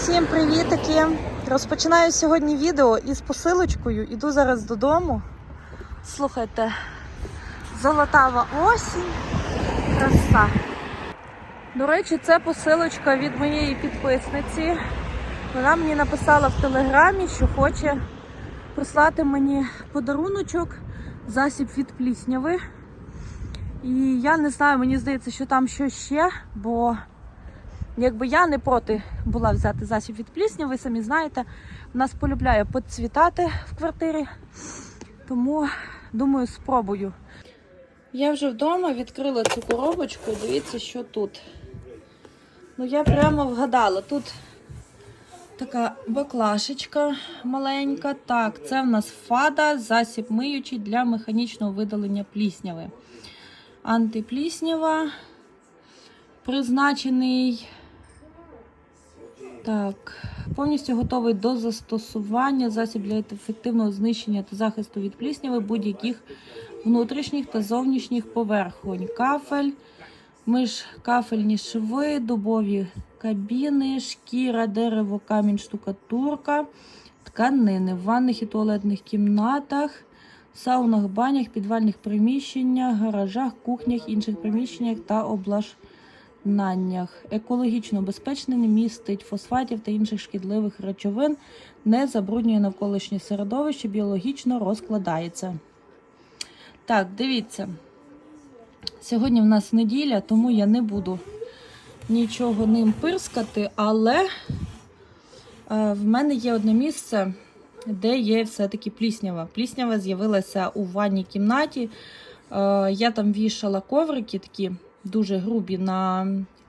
Всім привітики! Розпочинаю сьогодні відео із посилочкою. Іду зараз додому. Слухайте, золотава осінь. Краса. До речі, це посилочка від моєї підписниці. Вона мені написала в телеграмі, що хоче прислати мені подаруночок, засіб від плісняви. І я не знаю, мені здається, що там щось ще, бо якби я не проти була взяти засіб від плісні, ви самі знаєте, в нас полюбляє поцвітати в квартирі, тому думаю, спробую. Я вже вдома відкрила цю коробочку, і дивіться, що тут. Ну, я прямо вгадала. Тут така баклашечка маленька. Так, це в нас фада, засіб миючий для механічного видалення плісняви. Антипліснява. Призначений так, повністю готовий до застосування засіб для ефективного знищення та захисту від плісняви будь-яких внутрішніх та зовнішніх поверхонь. Кафель, міжкафельні шви, дубові кабіни, шкіра, дерево, камінь, штукатурка, тканини в ванних і туалетних кімнатах, саунах, банях, підвальних приміщеннях, гаражах, кухнях, інших приміщеннях та облажнаннях. Екологічно безпечний, не містить фосфатів та інших шкідливих речовин, не забруднює навколишнє середовище, біологічно розкладається. Так, дивіться. Сьогодні в нас неділя, тому я не буду нічого ним пирскати, але е, в мене є одне місце, де є все-таки пліснява. Пліснява з'явилася у ванній кімнаті. Е, Я там вішала коврики такі дуже грубі на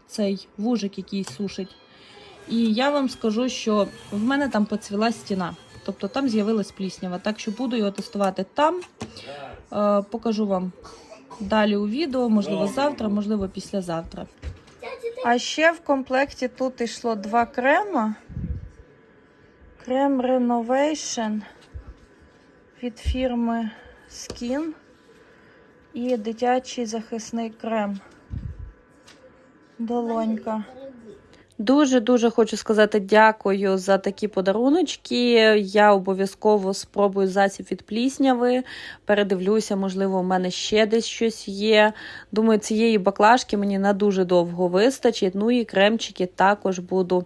цей вужик, який сушить. І я вам скажу, що в мене там поцвіла стіна. Тобто там з'явилась пліснява. Так що буду його тестувати там. Е, Покажу вам далі у відео, можливо, завтра, можливо, післязавтра. А ще в комплекті тут йшло два крема. Крем Renovation від фірми Skin і дитячий захисний крем. Долонька. Дуже-дуже хочу сказати дякую за такі подаруночки. Я обов'язково спробую засіб від плісняви. Передивлюся, можливо, у мене ще десь щось є. Думаю, цієї баклажки мені на дуже довго вистачить. Ну і кремчики також буду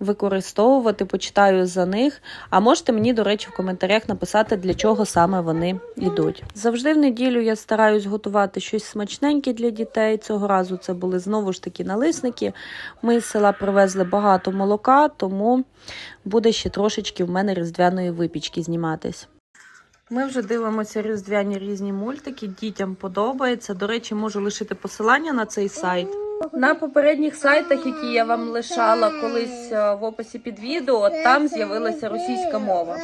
використовувати, почитаю за них. А можете мені, до речі, в коментарях написати, для чого саме вони йдуть. Завжди в неділю я стараюсь готувати щось смачненьке для дітей. Цього разу це були знову ж таки налисники. Ми з села привезли багато молока, тому буде ще трошечки в мене різдвяної випічки зніматись. Ми вже дивимося різдвяні різні мультики. Дітям подобається. До речі, можу лишити посилання на цей сайт. На попередніх сайтах, які я вам лишала колись е, в описі під відео, там з'явилася російська мова.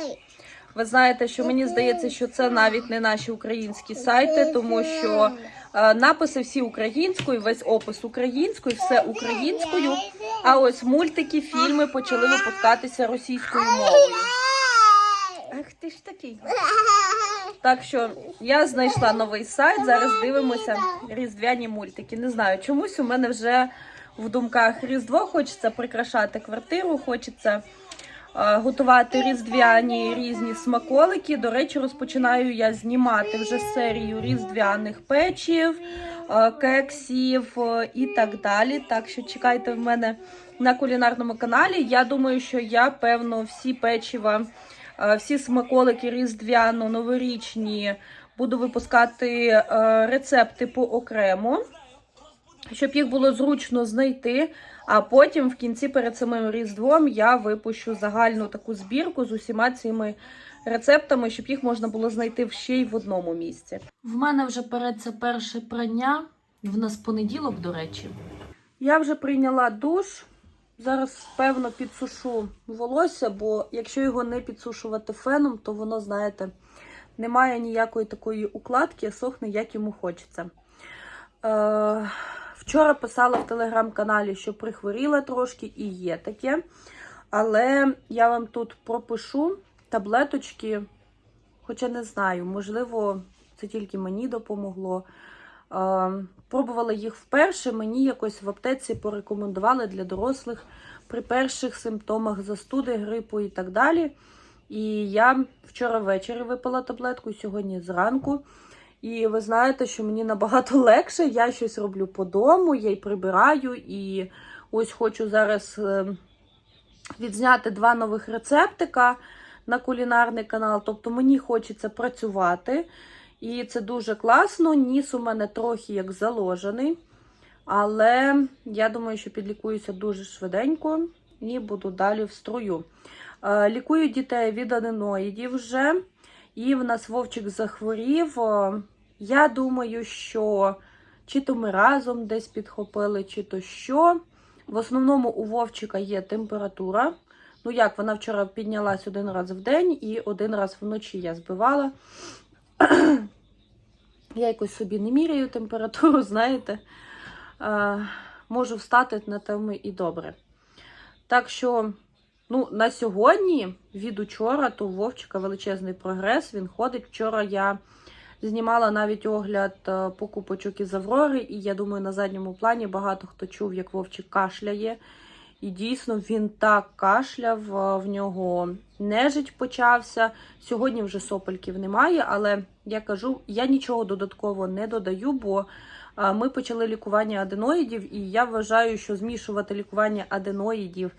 Ви знаєте, що мені здається, що це навіть не наші українські сайти, тому що написи всі українською, весь опис українською, все українською. А ось мультики, фільми почали випускатися російською мовою. Ах ти ж такий. Так що я знайшла новий сайт. Зараз дивимося різдвяні мультики. Не знаю, чомусь у мене вже в думках Різдво хочеться прикрашати квартиру, хочеться е, готувати різдвяні різні смаколики. До речі, розпочинаю я знімати вже серію різдвяних печів, е, кексів е, і так далі. Так що чекайте в мене на кулінарному каналі. Я думаю, що я певно всі печива. Е, Всі смаколики різдвяно, новорічні буду випускати е, рецепти поокремо, щоб їх було зручно знайти. А потім в кінці перед самим Різдвом я випущу загальну таку збірку з усіма цими рецептами, щоб їх можна було знайти ще й в одному місці. В мене вже переться перше прання. В нас понеділок, до речі. Я вже прийняла душ. Зараз, певно, підсушу волосся, бо якщо його не підсушувати феном, то воно, знаєте, не має ніякої такої укладки, сохне, як йому хочеться. Е, вчора писала в телеграм-каналі, що прихворіла трошки, і є таке. Але я вам тут пропишу таблеточки, хоча не знаю, можливо, це тільки мені допомогло. Пробувала їх вперше, мені якось в аптеці порекомендували для дорослих при перших симптомах застуди, грипу і так далі. І я вчора ввечері випила таблетку, сьогодні зранку. І ви знаєте, що мені набагато легше. Я щось роблю по дому, я й прибираю. І ось хочу зараз е, відзняти два нових рецептика на кулінарний канал. Тобто мені хочеться працювати. І це дуже класно. Ніс у мене трохи як заложений. Але я думаю, що підлікуюся дуже швиденько і буду далі в струю. Е, Лікую дітей від аденоїдів вже. І в нас Вовчик захворів. Я думаю, що чи то ми разом десь підхопили, чи то що. В основному у Вовчика є температура. Ну як, вона вчора піднялась один раз в день і один раз вночі я збивала. Я якось собі не міряю температуру, знаєте. Е, можу встати на тому і добре. Так що, ну, на сьогодні, від учора, то у Вовчика величезний прогрес. Він ходить. Вчора я знімала навіть огляд е, покупочок із Аврори, і я думаю, на задньому плані багато хто чув, як Вовчик кашляє. І дійсно він так кашляв, е, в нього нежить почався. Сьогодні вже сопельків немає, але я кажу, я нічого додатково не додаю, бо ми почали лікування аденоїдів, і я вважаю, що змішувати лікування аденоїдів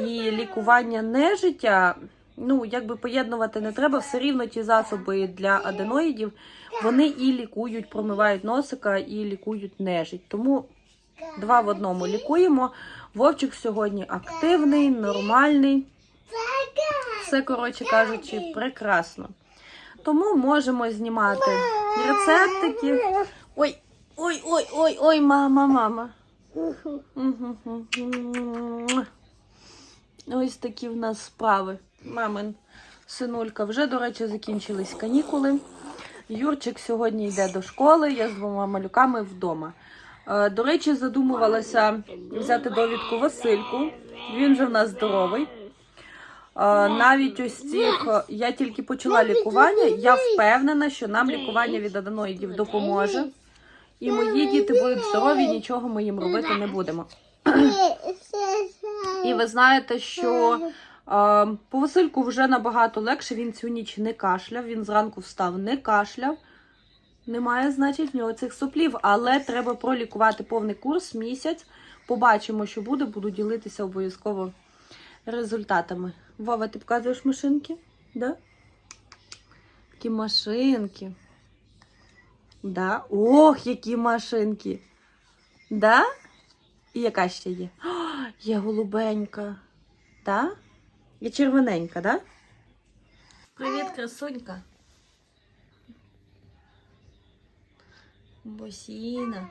і лікування нежиття, ну, якби поєднувати не треба, все рівно ті засоби для аденоїдів, вони і лікують, промивають носика, і лікують нежить. Тому два в одному лікуємо. Вовчик сьогодні активний, нормальний. Все, коротше кажучи, прекрасно. Тому можемо знімати рецептики. Ой, ой, ой, ой, мама, мама. Ось такі в нас справи. Мамин синулька вже, до речі, закінчились канікули. Юрчик сьогодні йде до школи, я з двома малюками вдома. Е, До речі, задумувалася взяти довідку Васильку. Він же в нас здоровий. Е, Навіть ось цих е, я тільки почала лікування. Я впевнена, що нам лікування від аденоїдів допоможе. І мої діти будуть здорові, нічого ми їм робити не будемо. І ви знаєте, що е, по Васильку вже набагато легше. Він цю ніч не кашляв. Він зранку встав, не кашляв. Немає, значить, в нього цих соплів, але треба пролікувати повний курс місяць. Побачимо, що буде. Буду ділитися обов'язково результатами. Вова, ти показуєш машинки? Да? Такі машинки. Да? Ох, які машинки. Да? І яка ще є? О, є голубенька. Да? І червоненька, да? Привіт, красунька. Босіна.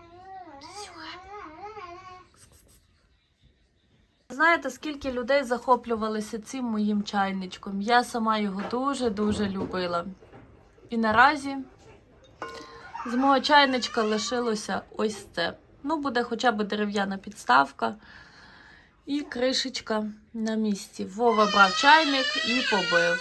Знаєте, скільки людей захоплювалися цим моїм чайничком? Я сама його дуже-дуже любила. І наразі з мого чайничка лишилося ось це. Ну, буде хоча б дерев'яна підставка і кришечка на місці. Вова брав чайник і побив.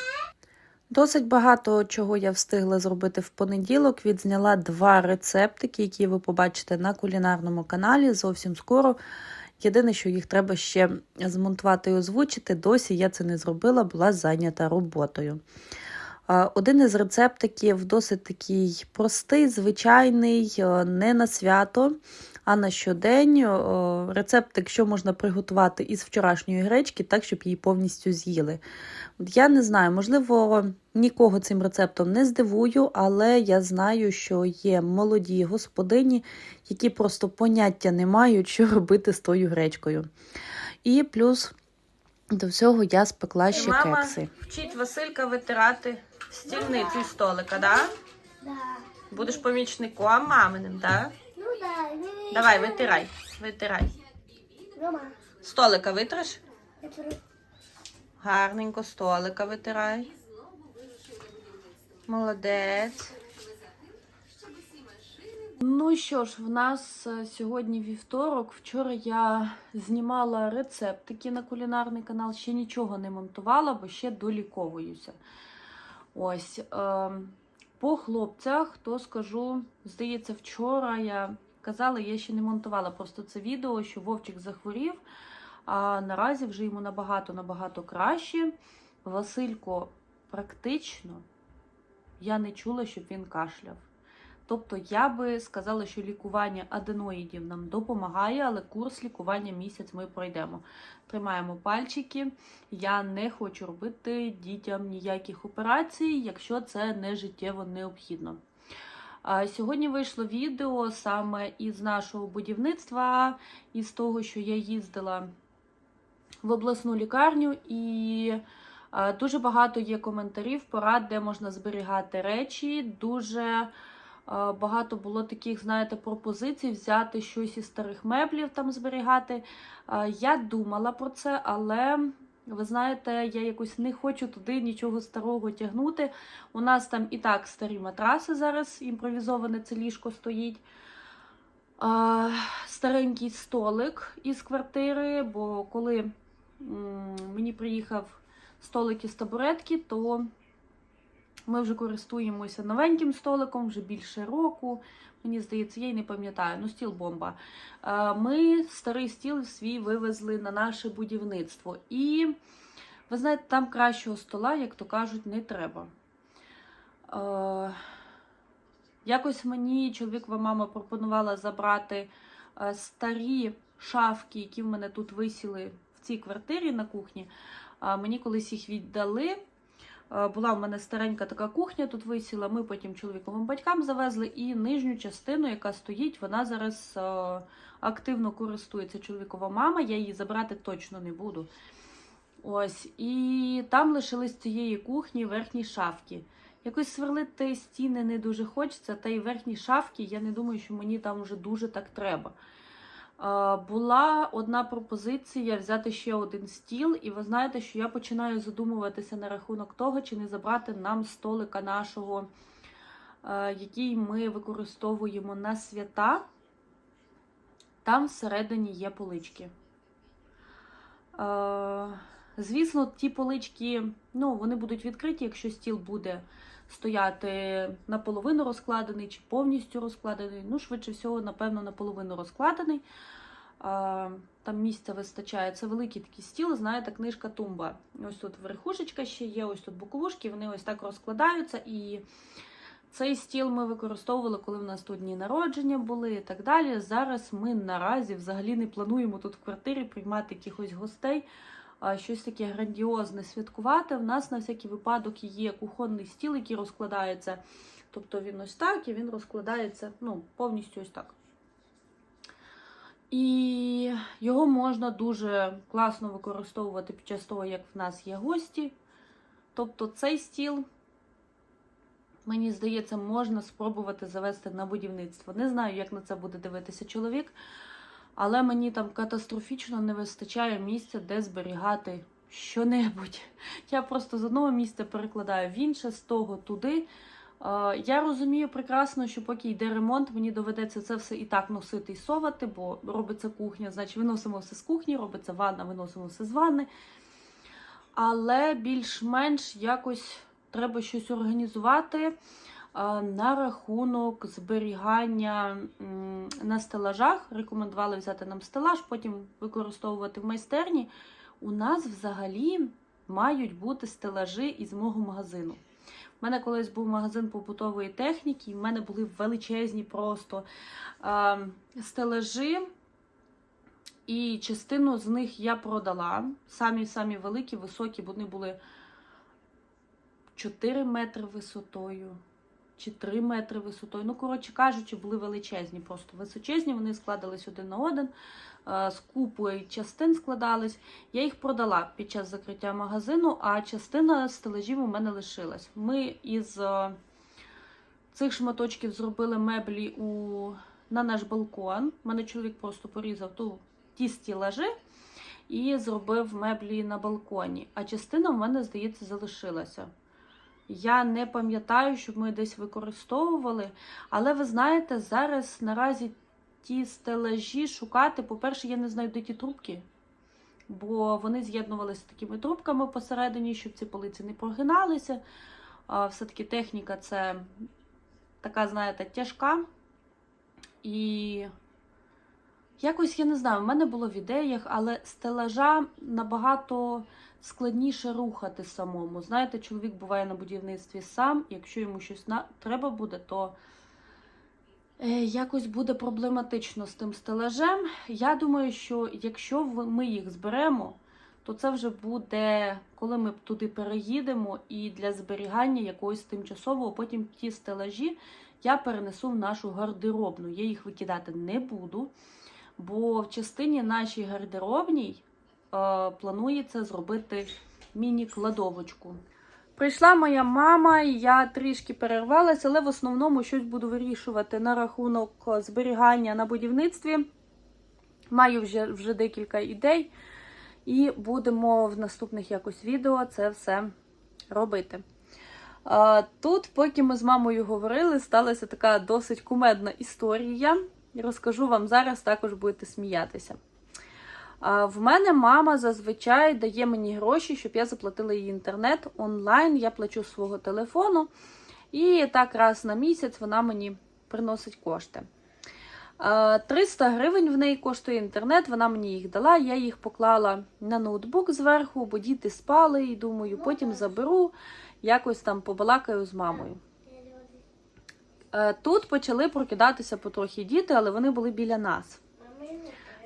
Досить багато чого я встигла зробити в понеділок. Відзняла два рецептики, які ви побачите на кулінарному каналі зовсім скоро. Єдине, що їх треба ще змонтувати і озвучити. Досі я це не зробила, була зайнята роботою. Один із рецептиків досить такий простий, звичайний, е, не на свято, а на щодень. Е, Рецептик, що можна приготувати із вчорашньої гречки, так, щоб її повністю з'їли. Я не знаю, можливо, нікого цим рецептом не здивую, але я знаю, що є молоді господині, які просто поняття не мають, що робити з тою гречкою. І плюс до всього я спекла ще Мама кекси. вчить Василька витирати стільницю і столика, да? Да. Будеш помічником маминим, да? Ну да. Давай, витирай, витирай. Рома, Столика витриш? это Гарненько столика витирай. Молодець. Ну що ж, в нас е, сьогодні вівторок. Вчора я знімала рецептики на кулінарний канал, ще нічого не монтувала, бо ще доліковуюся. Ось. Е, по хлопцях, то скажу, здається, вчора я казала, я ще не монтувала просто це відео, що Вовчик захворів. А наразі вже йому набагато-набагато краще. Василько практично я не чула, щоб він кашляв. Тобто я би сказала, що лікування аденоїдів нам допомагає, але курс лікування місяць ми пройдемо. Тримаємо пальчики. Я не хочу робити дітям ніяких операцій, якщо це не життєво необхідно. Сьогодні вийшло відео саме із нашого будівництва, із того, що я їздила в обласну лікарню, і дуже багато є коментарів, порад, де можна зберігати речі. Дуже багато було таких, знаєте, пропозицій взяти щось із старих меблів там зберігати. Е, Я думала про це, але ви знаєте, я якось не хочу туди нічого старого тягнути. У нас там і так старі матраси зараз, імпровізоване це ліжко стоїть. Старенький столик із квартири, бо коли мені приїхав столик із табуретки, то ми вже користуємося новеньким столиком вже більше року. Мені здається, я й не пам'ятаю, ну стіл бомба. Ми старий стіл свій вивезли на наше будівництво. І ви знаєте, там кращого стола, як то кажуть, не треба. Е, якось мені чоловікова мама пропонувала забрати е, старі шафки, які в мене тут висіли в цій квартирі на кухні. Мені колись їх віддали. Е, Була в мене старенька така кухня, тут висіла. Ми потім чоловіковим батькам завезли, і нижню частину, яка стоїть, вона зараз е, активно користується чоловікова мама. Я її забрати точно не буду. Ось, і там лишились цієї кухні верхні шафки. Якось сверлити стіни не дуже хочеться, та й верхні шафки, я не думаю, що мені там вже дуже так треба. Була одна пропозиція взяти ще один стіл, і ви знаєте, що я починаю задумуватися на рахунок того, чи не забрати нам столика нашого, е, який ми використовуємо на свята. Там всередині є полички. Е, Звісно, ті полички, ну, вони будуть відкриті, якщо стіл буде стояти наполовину розкладений чи повністю розкладений. Ну, швидше всього, напевно, наполовину розкладений. Там місця вистачає. Це великий такий стіл, знаєте, книжка тумба. Ось тут верхушечка ще є, ось тут боковушки, вони ось так розкладаються. І цей стіл ми використовували, коли в нас тут дні народження були і так далі. Зараз ми наразі взагалі не плануємо тут в квартирі приймати якихось гостей щось таке грандіозне святкувати. У нас на всякий випадок є кухонний стіл, який розкладається. Тобто він ось так і він розкладається ну, повністю ось так. І його можна дуже класно використовувати під час того, як в нас є гості. Тобто цей стіл, мені здається, можна спробувати завести на будівництво. Не знаю, як на це буде дивитися чоловік. Але мені там катастрофічно не вистачає місця, де зберігати що-небудь. Я просто з одного місця перекладаю в інше, з того туди. Е, Я розумію прекрасно, що поки йде ремонт, мені доведеться це все і так носити і совати, бо робиться кухня, значить виносимо все з кухні, робиться ванна, виносимо все з ванни. Але більш-менш якось треба щось організувати на рахунок зберігання на стелажах. Рекомендували взяти нам стелаж, потім використовувати в майстерні. У нас взагалі мають бути стелажі із мого магазину. У мене колись був магазин побутової техніки, і в мене були величезні просто а, стелажі. І частину з них я продала. Самі-самі великі, високі, вони були 4 метри висотою чи 3 метри висотою. Ну, коротше кажучи, були величезні, просто височезні. Вони складались один на один, е, з купою частин складались. Я їх продала під час закриття магазину, а частина стелажів у мене лишилась. Ми із е, цих шматочків зробили меблі у, на наш балкон. У мене чоловік просто порізав ту, ті стілажі. І зробив меблі на балконі. А частина в мене, здається, залишилася. Я не пам'ятаю, щоб ми десь використовували. Але ви знаєте, зараз наразі ті стелажі шукати. По-перше, я не знаю, де ті трубки, бо вони з'єднувалися такими трубками посередині, щоб ці полиці не прогиналися. Все-таки техніка це така, знаєте, тяжка. І Якось я не знаю, в мене було в ідеях, але стелажа набагато складніше рухати самому. Знаєте, чоловік буває на будівництві сам, якщо йому щось треба буде, то е, якось буде проблематично з тим стелажем. Я думаю, що якщо ми їх зберемо, то це вже буде, коли ми туди переїдемо, і для зберігання якогось тимчасового, потім ті стелажі я перенесу в нашу гардеробну. Я їх викидати не буду, бо в частині нашій гардеробній е, планується зробити міні-кладовочку. Прийшла моя мама, і я трішки перервалася, але в основному щось буду вирішувати на рахунок е, зберігання на будівництві. Маю вже, вже декілька ідей, і будемо в наступних якось відео це все робити. Тут, поки ми з мамою говорили, сталася така досить кумедна історія. Розкажу вам зараз, також будете сміятися. В мене мама зазвичай дає мені гроші, щоб я заплатила її інтернет онлайн. Я плачу з свого телефону. І так раз на місяць вона мені приносить кошти. 300 гривень в неї коштує інтернет, вона мені їх дала. Я їх поклала на ноутбук зверху, бо діти спали, і думаю, потім заберу, якось там побалакаю з мамою. Е, Тут почали прокидатися потрохи діти, але вони були біля нас.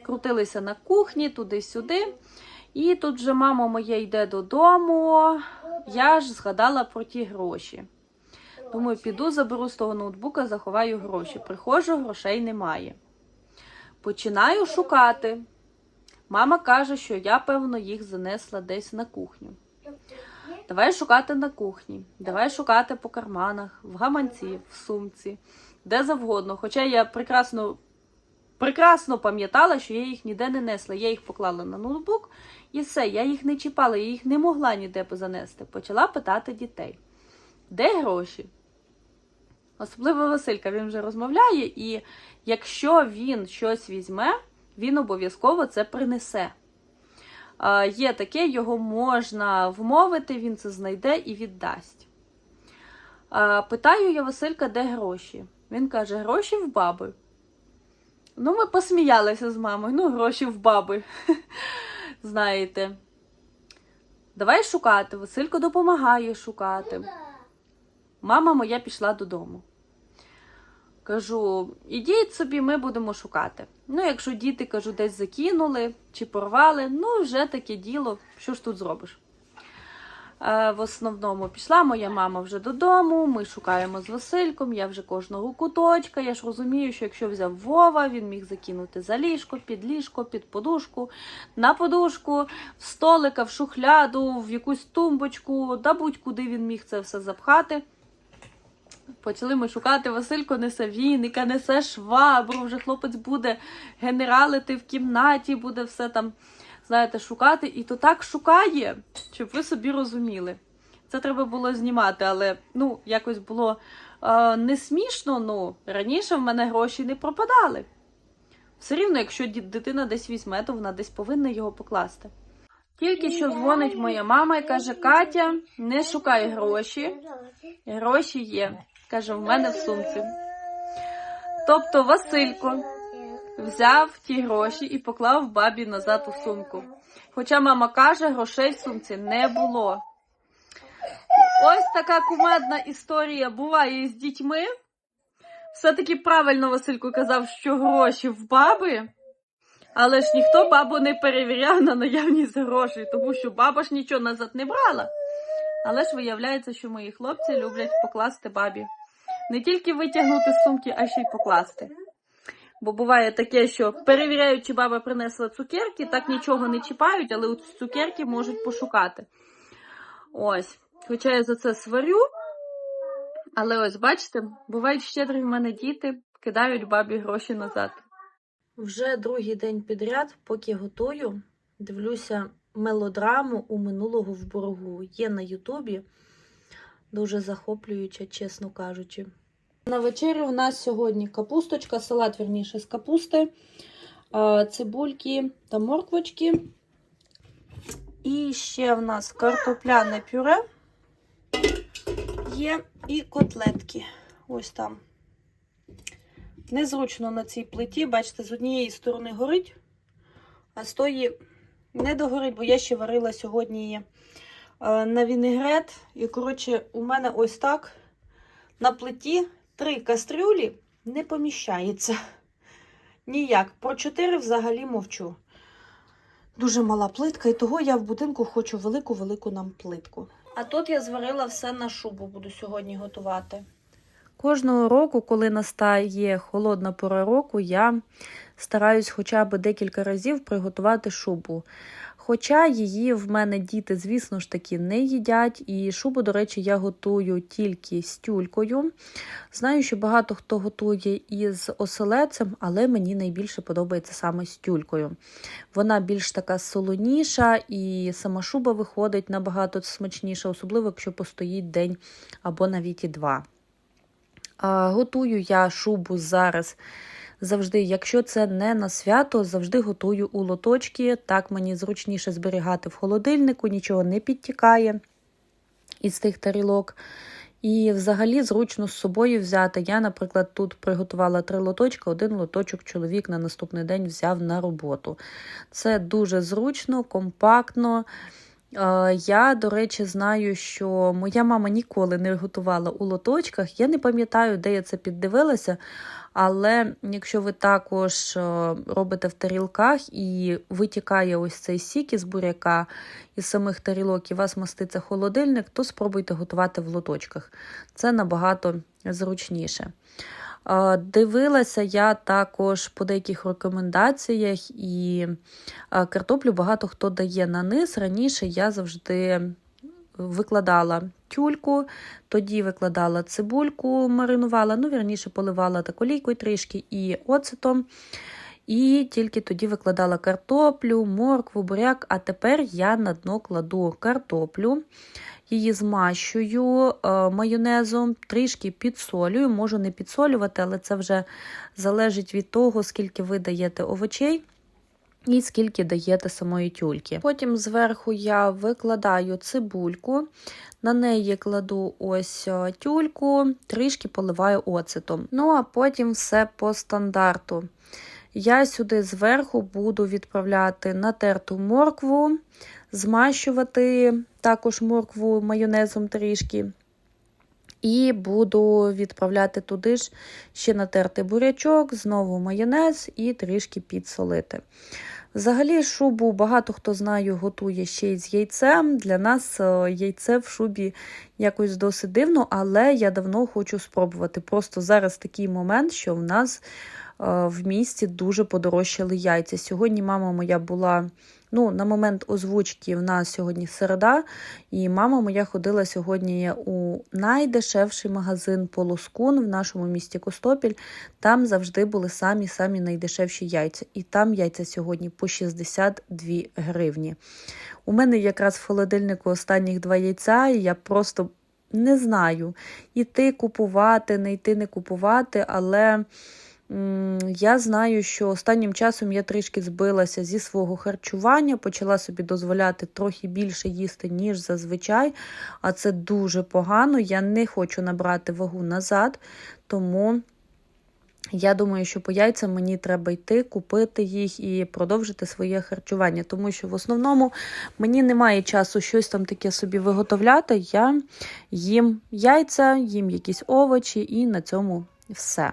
Крутилися на кухні, туди-сюди. І тут вже мама моя йде додому. Я ж згадала про ті гроші. Думаю, піду, заберу з того ноутбука, заховаю гроші. Приходжу, грошей немає. Починаю шукати. Мама каже, що я, певно, їх занесла десь на кухню. Давай шукати на кухні, давай шукати по карманах, в гаманці, в сумці, де завгодно. Хоча я прекрасно, прекрасно пам'ятала, що я їх ніде не несла. Я їх поклала на ноутбук і все, я їх не чіпала, я їх не могла ніде занести. Почала питати дітей, де гроші? Особливо Василька, він вже розмовляє, і якщо він щось візьме, він обов'язково це принесе. Є таке, його можна вмовити, він це знайде і віддасть. Питаю я Василька, де гроші? Він каже, гроші в баби. Ну, ми посміялися з мамою. Ну, гроші в баби. Знаєте. Давай шукати. Василько допомагає шукати. Мама моя пішла додому. Кажу, ідіть собі, ми будемо шукати. Ну, якщо діти, кажу, десь закинули чи порвали, ну вже таке діло, що ж тут зробиш? Е, в основному пішла моя мама вже додому, ми шукаємо з Васильком, я вже кожного куточка. Я ж розумію, що якщо взяв Вова, він міг закинути за ліжко, під ліжко, під подушку, на подушку, в столика, в шухляду, в якусь тумбочку, да будь-куди він міг це все запхати. Почали ми шукати Василько несе віника, несе швабру, вже хлопець буде генералити в кімнаті, буде все там, знаєте, шукати. І то так шукає, щоб ви собі розуміли. Це треба було знімати, але ну, якось було е, не смішно. Ну, раніше в мене гроші не пропадали. Все рівно, якщо дитина десь візьме, то вона десь повинна його покласти. Тільки що дзвонить моя мама і каже: Катя, не шукай гроші. Гроші є. Каже, в мене в сумці. Тобто Василько взяв ті гроші і поклав бабі назад у сумку. Хоча мама каже, грошей в сумці не було. Ось така кумедна історія буває з дітьми. Все-таки правильно Василько казав, що гроші в баби, але ж ніхто бабу не перевіряв на наявність грошей, тому що баба ж нічого назад не брала. Але ж виявляється, що мої хлопці люблять покласти бабі. Не тільки витягнути з сумки, а ще й покласти. Бо буває таке, що перевіряють, чи баба принесла цукерки, так нічого не чіпають, але цукерки можуть пошукати. Ось. Хоча я за це сварю. Але ось бачите, бувають щедрі в мене діти, кидають бабі гроші назад. Вже другий день підряд, поки готую, дивлюся мелодраму у минулого в боргу. Є на Ютубі. Дуже захоплююча, чесно кажучи. На вечерю в нас сьогодні капусточка, салат вірніше з капусти, цибульки та морквочки. І ще в нас картопляне пюре є і котлетки. Ось там. незручно на цій плиті. Бачите, з однієї сторони горить, а з тої не догорить, бо я ще варила сьогодні е, на вінегрет. І, коротше, у мене ось так на плиті три кастрюлі не поміщається. Ніяк. Про чотири взагалі мовчу. Дуже мала плитка, і того я в будинку хочу велику-велику нам плитку. А тут я зварила все на шубу, буду сьогодні готувати. Кожного року, коли настає холодна пора року, я стараюсь хоча б декілька разів приготувати шубу. Хоча її в мене діти, звісно ж таки, не їдять, і шубу, до речі, я готую тільки з тюлькою. Знаю, що багато хто готує із оселецем, але мені найбільше подобається саме з тюлькою. Вона більш така солоніша, і сама шуба виходить набагато смачніша, особливо якщо постоїть день або навіть і два. Готую я шубу зараз завжди, якщо це не на свято, завжди готую у лоточки. Так мені зручніше зберігати в холодильнику, нічого не підтікає із тих тарілок. І взагалі зручно з собою взяти. Я, наприклад, тут приготувала три лоточки, один лоточок чоловік на наступний день взяв на роботу. Це дуже зручно, компактно. Е, Я, до речі, знаю, що моя мама ніколи не готувала у лоточках. Я не пам'ятаю, де я це піддивилася. Але якщо ви також е, робите в тарілках і витікає ось цей сік із буряка із самих тарілок, і вас маститься холодильник, то спробуйте готувати в лоточках. Це набагато зручніше. Дивилася я також по деяких рекомендаціях, і картоплю багато хто дає на низ. Раніше я завжди викладала тюльку, тоді викладала цибульку, маринувала, ну, вірніше, поливала та колійкою трішки і оцетом. І тільки тоді викладала картоплю, моркву, буряк. А тепер я на дно кладу картоплю, її змащую е, майонезом, трішки підсолюю. Можу не підсолювати, але це вже залежить від того, скільки ви даєте овочей. І скільки даєте самої тюльки. Потім зверху я викладаю цибульку, на неї кладу ось е, тюльку, трішки поливаю оцетом. Ну а потім все по стандарту. Я сюди зверху буду відправляти натерту моркву, змащувати також моркву майонезом трішки. І буду відправляти туди ж ще натертий бурячок, знову майонез і трішки підсолити. Взагалі, шубу багато хто знаю, готує ще й з яйцем. Для нас е, яйце в шубі якось досить дивно, але я давно хочу спробувати. Просто зараз такий момент, що в нас в місті дуже подорожчали яйця. Сьогодні мама моя була. Ну, на момент озвучки в нас сьогодні середа, і мама моя ходила сьогодні у найдешевший магазин Полоскун в нашому місті Костопіль. Там завжди були самі-самі найдешевші яйця. І там яйця сьогодні по 62 гривні. У мене якраз в холодильнику останніх два яйця, і я просто не знаю, іти купувати, не йти не купувати, але. Я знаю, що останнім часом я трішки збилася зі свого харчування, почала собі дозволяти трохи більше їсти, ніж зазвичай, а це дуже погано. Я не хочу набрати вагу назад, тому я думаю, що по яйцям мені треба йти, купити їх і продовжити своє харчування, тому що в основному мені немає часу щось там таке собі виготовляти. Я їм яйця, їм якісь овочі, і на цьому все.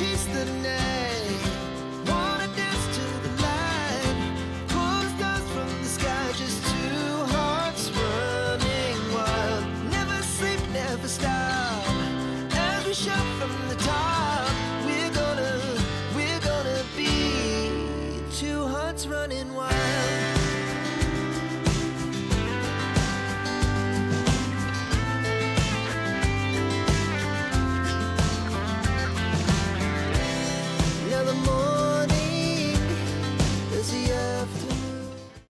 Chase the night.